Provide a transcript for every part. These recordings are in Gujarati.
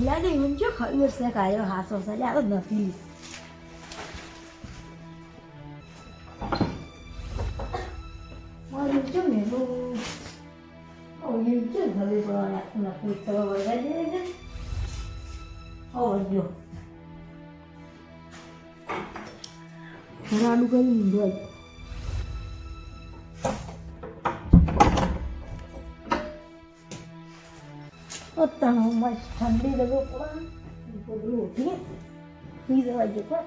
યાદ એવું જો ખબર છે કાયો હાસો છે લે આ તો લીધું અત્યાનો મસ્ત ઠંડી લગો પણ બધું ઉઠી પી જવા જો પણ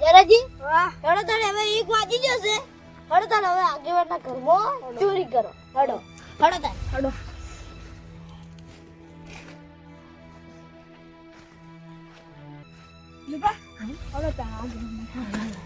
જરાજી હડો તારે હવે એક વાગી જશે હડો તારે હવે આગેવાના કરવો ચોરી કરો. હડો હડો તારે હડો હડો તારે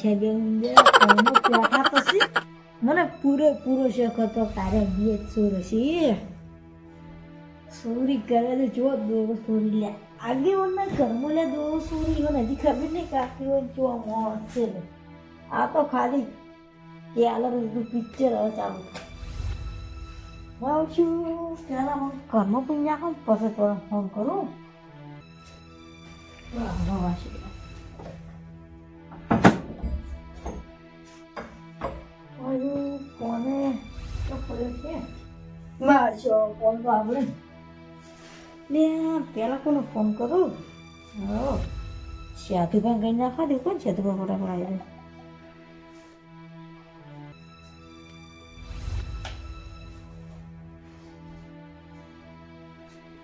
છે પછી મને પૂરેપૂરો શોખ હતો તારે બે છે ચોરી કરે તો જો દોરો ચોરી લે આગે વરના ઘરમાં લે દોરો ચોરી મને હજી ખબર નહીં કાકી હોય જો મોણ છે. આ તો ખાલી કે આલો બધું પિક્ચર હવે ચાલુ આવું છું પહેલાં હું ઘરમાં પણ નાખો પછી ફોન કરું પડ્યો છે મારશો ફોન તો આપણે લે પેલા કોને ફોન કરું? હો. સાધુભાઈ કઈ નાખવા દે કોણ સાધુભાઈ ફટાફટ આવી જાય?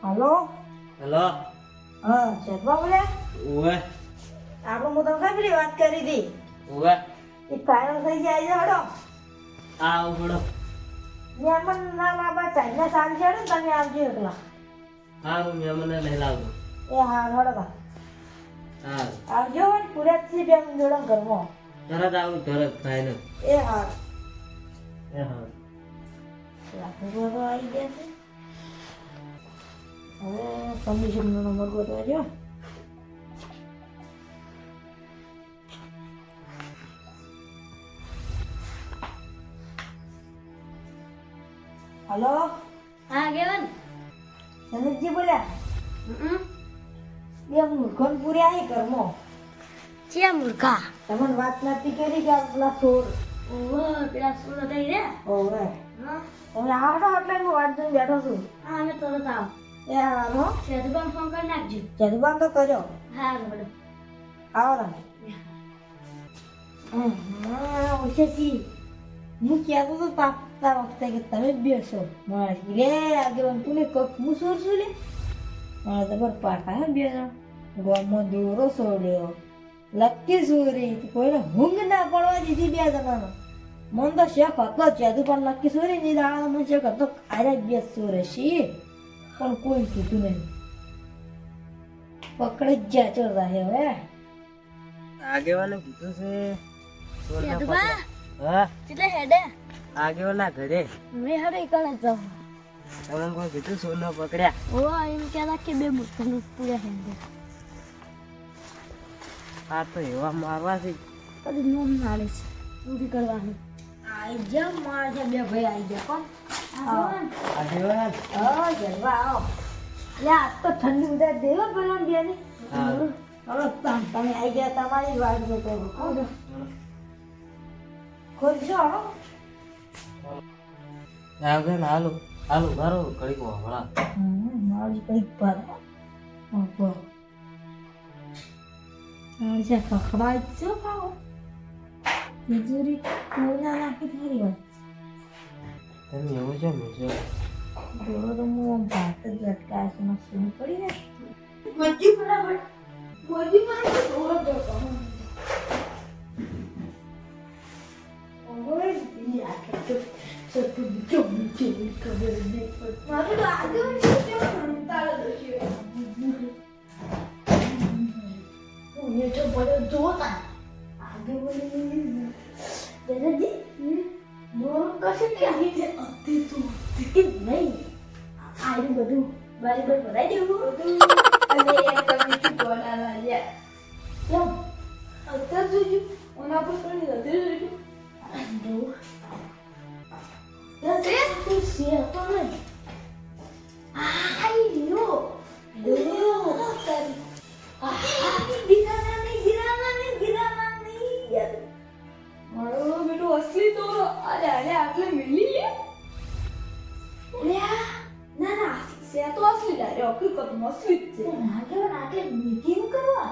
હલો? હેલો. હા સાધુભા બોલ્યા ઓવે આપણે હું તમને ખબર વાત કરી હતી ઓવે એ ફાઇનલ થઈ જાય હડો આ ઉભડો મહેમાન ના લાંબા ચાઇના સાંજ છે ને તમે આવજો એકલા. હા હું મેમને લઈ લાવું એ હા બા. હા આવજો ને પૂરા થી બેન જોડો ઘરમાં. તરત આવું તરત ફાઇનલ એ હા. એ હા. લાખો આવી ગયા છે. હવે કમિશન નો નંબર ગોતવા હલો? હા કેવન? સનતજી બોલ્યા? બે મૂર્ખોન પૂર્યા આવી કર્મો છે મૂર્ખા? તમને વાત નથી કરી કે પેલા સોર? ઓહો પેલા સોર થઈ રે ઓહો હા. તમે આવડો એટલે હું વાત જોઈને બેઠો છું. હા અમે તરત આવો. એ હાલો. સેતુબાન ફોન કરી નાખજો. જદબાન તો કર્યો. હા હડો આવો તમે હમ, હા, ઉષાજી, હું કહેતો તો તાપતા વખતે કે તમે જ બેસો. મારે લે આગેવાન તું ને કક હું સોર છું લે? મારે તો પર પાટા હે બે જણ ગોમમાં દોરો સોડ્યો. લક્કી સોરી કોઈને હુંગ ના પડવા દીધી બે જણાનો. મન તો શેખ હતો ચેદુ પણ લક્કી સોરી ની દાડા મને શેખ હતો આરે બે સોરે શી પણ કોઈ કીધું નહીં. પકડી જ જ્યાં ચડતા હે હવે. આગેવાને કીધું છે. હા? એટલે હેડે? આગેવાના ઘરે. મેં હરે કણે જાઉં તમે કોઈ કીધું સોના પકડ્યા? ઓ એમ કહેતા કે બે મૂર્ખાનું પૂરા હેડે આ તો એવા મારવા છે પછી નોમ નાડે છે. પૂરી કરવાની. આઈ જા માર જા બે ભાઈ આઈ ગયા કોણ? આ આગેવાન. હા જલવા આવો. લે આજ તો ઠંડી ઉધા દેવા બનાવ પેલો ને. હવે તમે આઈ ગયા તમારી વાત વાટ જોતો. ખોલશો આગળ હાલો હાલો મારો ઘડીક વાળા મારી કંઈક પર છે ખખડાય જ છે ભાવ તિજોરી કોના નાખી થારી વાત તમે એવું છે. ને દોરો તો ભાત જ પડી દોરો દોરો બધું મારી પર ભરાઈ દેવું અને યાર તમે શું બોલા લાગ્યા કેમ અત્યાર સુધી ઓના પર કરી નથી જોયું તે તું તો લો દોરો તારી આઈ ગિરાના નહીં ગિરાના નહીં ગિરાના નહીં યાર મારો બેટો અસલી દોરો અરે અરે આટલે મિલી લે લ્યા ના ના સે તો અસલી ડારે હકીકત અસલી જ છે નાગે નાગે મીટિંગ કરવા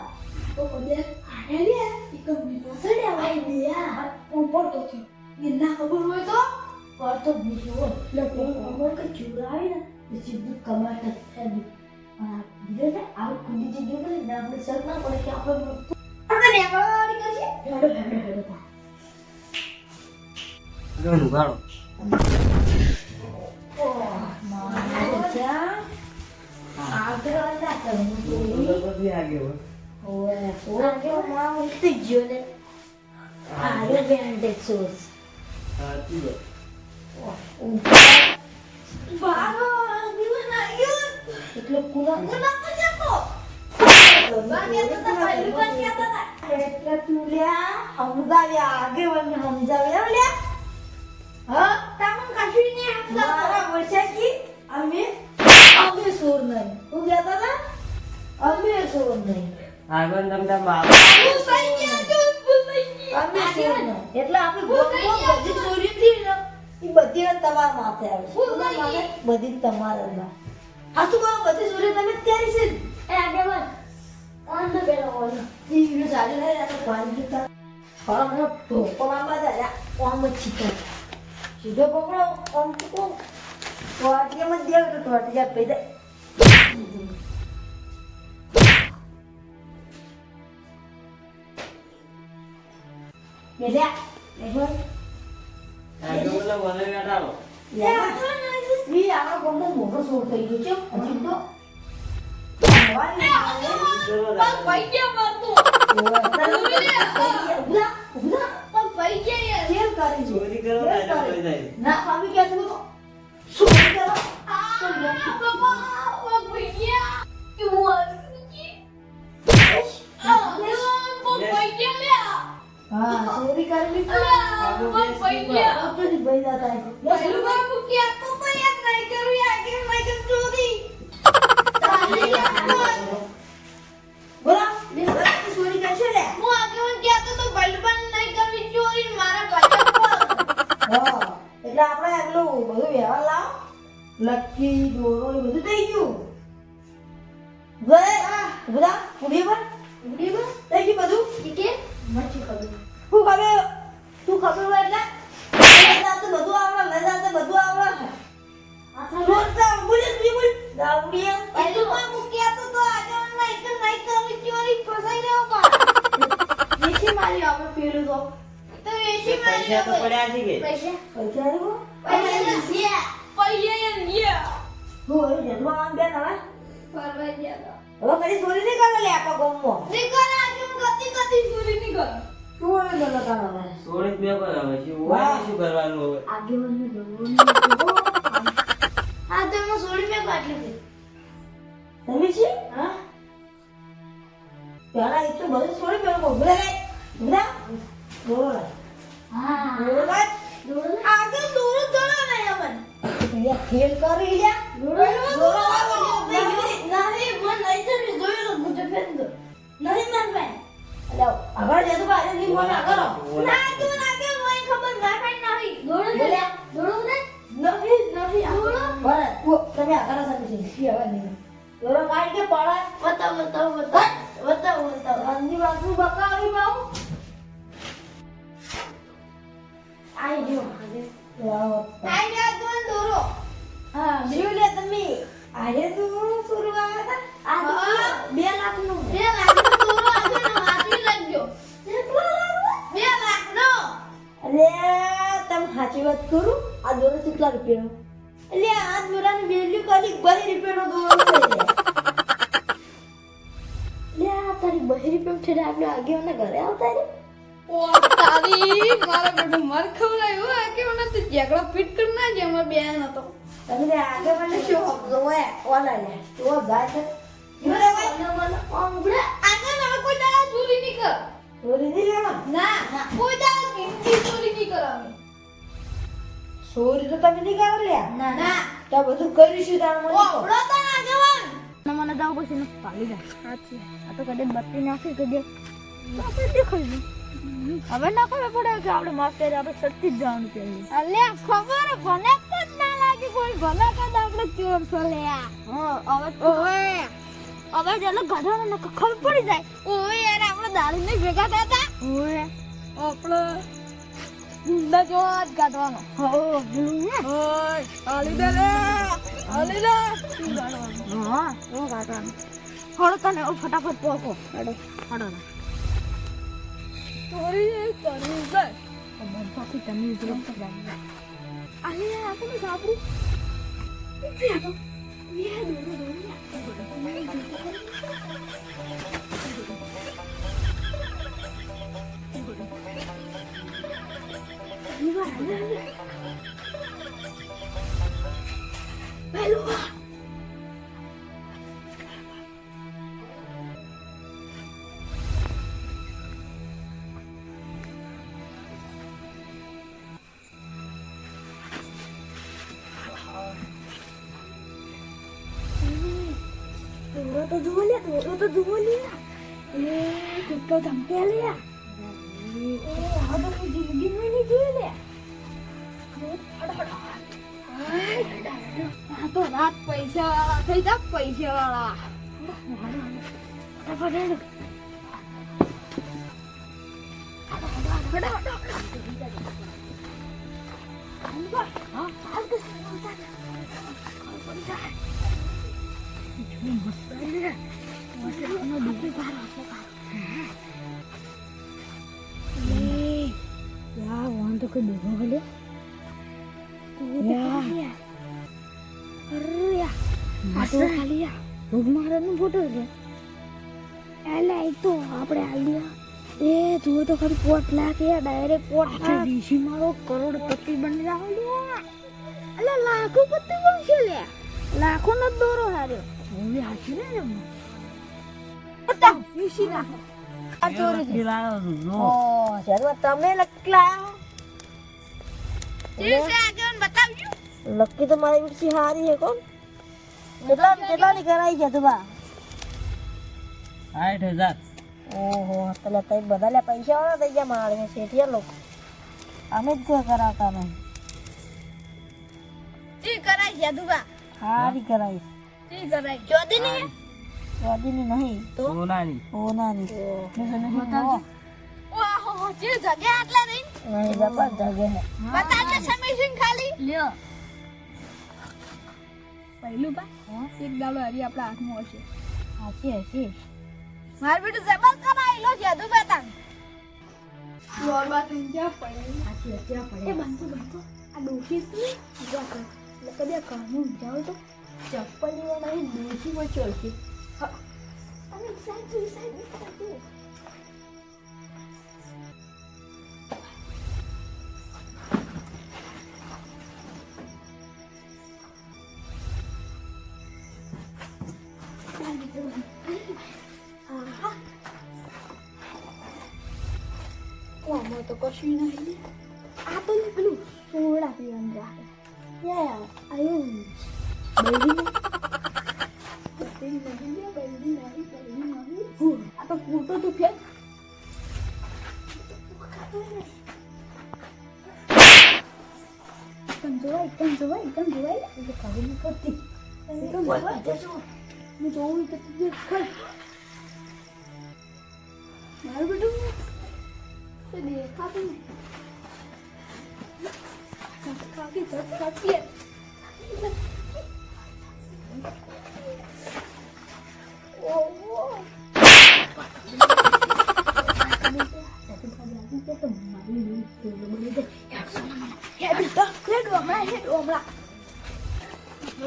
તો બધે આને લે એક મીટિંગ સડ્યા ભાઈ લ્યા હું પડતો થયો એ ના ખબર હોય તો પડતો બીજો લગો ખબર કે ચુરાવી ને તો સીધું કમાટ થાય બીજો ને આ કુંડી જગ્યા પર ને આપણે સર ના પડે કે આપણે આપણે નેવાળી કરશે હેડો હેડો હેડો તા જોનું ગાળો બધી આગે અમે અમે સોર નહીં હું અમે સોર નહીં આગળ તમને અમે સોર નહીં એટલે આપણે તમારા માથે આવે છે. માથે બધી તમારા માં હાથું કરો બધી ચોરી તમે જ છે. એ આગળ વાત આગેવાન કાંડ પેલો હોય. ઈ વિડિયો ચાલી રહ્યો છે આપણે ભાંગી હા મને ઢોકો લાંબા થાય આમ જ છીકા સીધો પકડો આમ ચૂકો ટોટિયામાં જ દેવ તો ટોટિયા પૈદા બેલ્યા બેઠો મોટો શોર થઈ ગયો છે. હજી તો. ચોરી તો કરો હા તો ચોરી એટલે આપણે આગલું બધું વ્યવહાર લાવ. લક્કી દોરો બધું થઈ ગયું. ભાઈ બધા ઉડી પર પૈસા તો પડ્યા છે. કે પૈસા પૈસા હું હવે જન્મ આમ બેન હવે? હવે કદી ચોરી નહીં કરે લે આપણા ગામમાં? ચોરી ન લગાડ હવે સોળી બે પર આવે છે ઓય શું કરવાનું હવે? આગેવાનને દોરવાનું તમે છે? હા. પેલા એ તો બધું છોડી પેલો ઉભરા ગઈ ઉભરા. દોરો ખેલ કરી લ્યા. મનની મન આગળ જતો બાજુ ની મોન આગળ ના તું ના કે મોય ખબર ના કાઈ નહીં. દોરો દે દોરો દે નહીં નહીં દોરો બરાબર તું તમે આગળ સાથે છે સી હવે નહીં દોરો કાઢ કે પડે બતાવ બતાવ બતાવ. બતાવ બતાવ. અંધી બાજુ બકાવી માઉ આઈ લાવો આઈ જા તું દોરો. હા જીવ લે તમે આજે તું સુરવા આ ચોરી તો તમે નહીં કરો લે ના ના તો બધું કરીશું તાર મને ઓ તો આગેવાન મને પછી પાલી જાય સાચી આ તો કદે બત્તી નાખી કદે આપણે હવે ના ખબર પડે કે આપણે માસ્ટર આપણે સચ્ચી જ જવાનું છે અલે ખબર ભલે જ ના લાગે કોઈ ભલે કદ આપણે ચોર છો લ્યા. હા હવે ઓએ હવે જેને ગાઢવાનો ને ખબર પડી જાય. ઓએ યાર આપણે દારૂ ને ભેગા થયા હતા ઓએ આપણે ગુંડા જો આજ કાઢવાનો હો ઓય આલી દે રે આલી દે. હા હું કાઢવાનો થોડો તને ફટાફટ પોકો હડો હડો ચોરી કરવી છે બાકી તમે ઉતરો તો જાય આલી આપણે સાબરું Turo turo to jua lihat. Eh, kuto tampil ya. Eh, ada puji begini nih jua lihat. Ada ada. આ તો રાત પૈસા વાળા થઈ જા પૈસા વાળા ફટાફટ યા વાંધો કે દેખો હલે યા અરિયા આ તો ખાલી આ ભૂગમારાનો ફોટો છે એટલે એક તો આપણે આલિયા એ જુઓ તો ખરી પોટ લાખ યાર ડાયરેક્ટ પોટ લાખ વીસી મારો કરોડપતિ બની રહ્યો એટલે લાખો પતિ બનશે લે લાખો નો જ દોરો હાર્યો હું હાસી ને એમ પતા વીસી લાખ આ ચોરી છે ઓ શરૂઆત તમે લખલા લકી તો મારી વિરસી હારી હે કોણ? કેટલા કેટલા ની કરાઈ છે તું બા? સાઠ હજાર. ઓહો પેલા તઈ બધા લે પૈસા વાળા થઈ ગયા મારે શેઠિયા લોકો. અમે જ કોઈ કરાવતા નહીં જી કરાઈ છે જાદુબા હારી કરાઈ. જી કરાઈ. જોદી નહીં વાદીની નહીં. તો? સોનાની. ઓનાની ઓહો જે જગ્યા આટલા નહીં નહીં બાપા જગે હે બતાજે સમીસિંગ ખાલી લ્યો પહેલું બા એક દાડો હરી આપણા હાથમાં હશે હાચી હાચી માર બેટું જબર કરાઈ લો જાદુ બેટા લોર બા તું જા પડે હાચી આ પડે એ બંધુ બંધુ આ ડોશી તું જા કર એટલે કદી કાનું જાવ તો ચપ્પલ લેવા નહીં ડોશી માં ચડશે અને સાચું સાચું સાચું કશું નહીં. આ તો ને પેલું સોડા પીવાનું રાખે. યા આયું. બેબી બેબી નહીં બેબી નહીં બેબી નહીં. આ તો ફૂટો તો ફેંક એકદમ જોવાય એકદમ જોવાય એકદમ જોવાય. એ ખબર નહીં પડતી એકદમ જોવાય. હું જોઉં તો મારું તો દેખાતું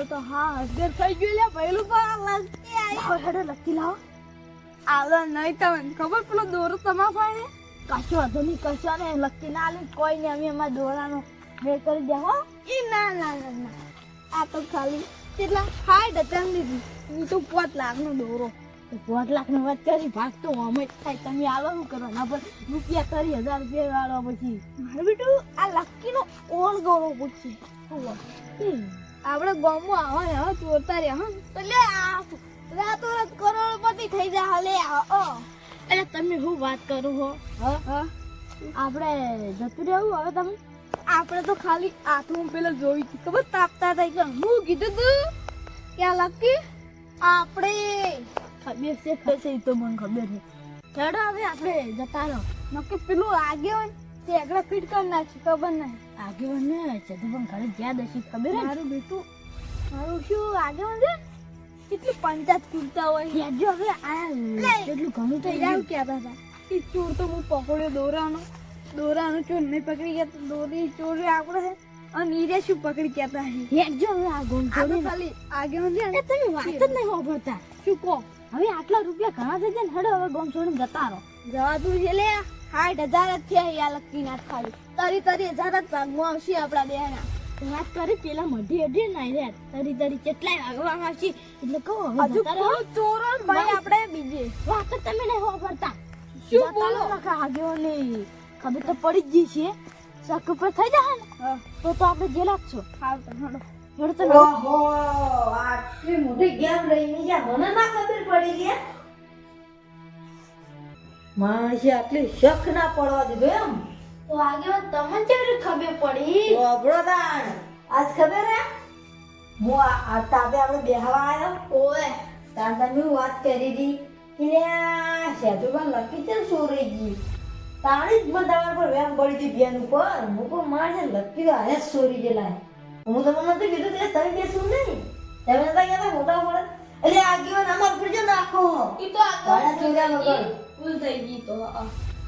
તો હા અસગર થઈ ગયું લે પહેલું પણ હેડો લકી લાવો આવડો નહીં તમને ખબર પેલો દોરો તમા ફાડે કશો હતો નહીં કશો ને લકી ના લે કોઈ નહીં અમે એમાં દોરાનો મેળ કરી દે હો. એ ના ના ના ના. આ તો ખાલી કેટલા હાઈટ હતા લીધી હું તો પાંચ લાખનો દોરો. તો પાંચ લાખનો વાત કરી ભાગ તો અમે જ થાય. તમે આવો શું કરવાના પણ રૂપિયા કરી હજાર રૂપિયા વાળો પછી. મારે બેટું આ લકીનો ઓળ ગોળો પૂછી આપણે ગામમાં આવો ને હવે ચોરતા રહ્યા હા. એટલે આ રાતો રાત કરોડપતિ થઈ જા લે આ એટલે તમે શું વાત કરું હો? હા આપણે જતું રહેવું હવે તમે? આપણે તો ખાલી આઠમું પેલા જોઈ હતી ખબર તાપતા થઈ ગયા હું કીધું તું? ક્યાં લકી આપણે ખબર છે કશે તો મને ખબર છે. ચડો હવે આપણે જતા રહો. નક્કી પેલું આગેવાન તે આગળ ફિટ કરી નાખી ખબર નહીં. આગેવાન ને છે તો પણ ઘરે જ્યાં દશી ખબર મારું બેટું. મારું શું આગેવાન છે કેટલી પંચાયત કૂદતા હોય. જો હવે આ કેટલું ઘણું થઈ ગયું કે હતા એ ચોર તો હું પકડ્યો દોરાનો. દોરાનો ચોર નહીં પકડી ગયા તો દોરી ચોર આપણે અને ઈરે શું પકડી કહેતા હે? જો હવે આ ગોમ છોડી ખાલી આગેવાન છે તમે વાત જ નહીં સાંભળતા શું કહો? હવે આટલા રૂપિયા ઘણા થઈ ગયા ને હેડો હવે ગોમ છોડીને જતા રહો. જવા તું છે લે. સાઠ હજાર જ થયા યા લકી ના ખાલી. તરી તરી હજાર જ ભાગમાં આવશે આપણા બેના વાત કરી પેલા મઢી અઢી ના રે તરી તરી કેટલાય વાગવા આવશે એટલે કહો હજુ ચોરો ભાઈ આપણે બીજે. વાત તો ને હો કરતા શું બોલો? નખા આગેવો ને ખબર તો પડી જ ગઈ છે. શક ઉપર થઈ જાય ને? તો તો આપણે જેલા જ છો. હા તો હેડો હેડો તો ઓહો આટલી મોટી ગેમ રહીને જ્યાં મને ના ખબર પડી ગયા માણસે આટલી શક ના પડવા દીધો એમ. તો આગેવાન તમને કેવી ખબર પડી? તો અબળો તાણ. આજ ખબર હે? હું આ તાપે આપણે બેહવા આવ્યો ઓએ તાણ તમે વાત કરી હતી એટલે લે લખી છે સોરી ગઈ? તાણી જ મને તમારા પર વેમ પડી હતી બેન ઉપર. હું પણ મારે લખી હારે સોરી ગયેલા હું. તમને નતું કીધું કે તમે બેસું નહીં? તમે નતા કહેતા મોટા પડે એટલે આગેવાન અમાર પર જો નાખો. એ તો આગળ ભૂલ થઈ ગઈ તો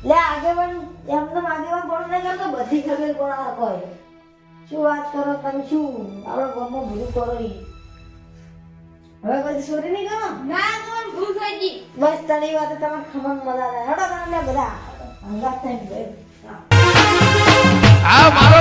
લે આગેવાન એમને આગેવાન પણ નહીં કરતો બધી ખબર કોણ કોઈ. શું વાત કરો તમે શું? આપણો ગામમાં બધું કરો ઈ હવે બધી સોરી નહીં કરો? ના કોણ ભૂલ થઈ ગઈ? બસ તને વાત તમે ખમણ મજા રહે હડો તમને બધા. હંગાત થઈ ગયો આ મારો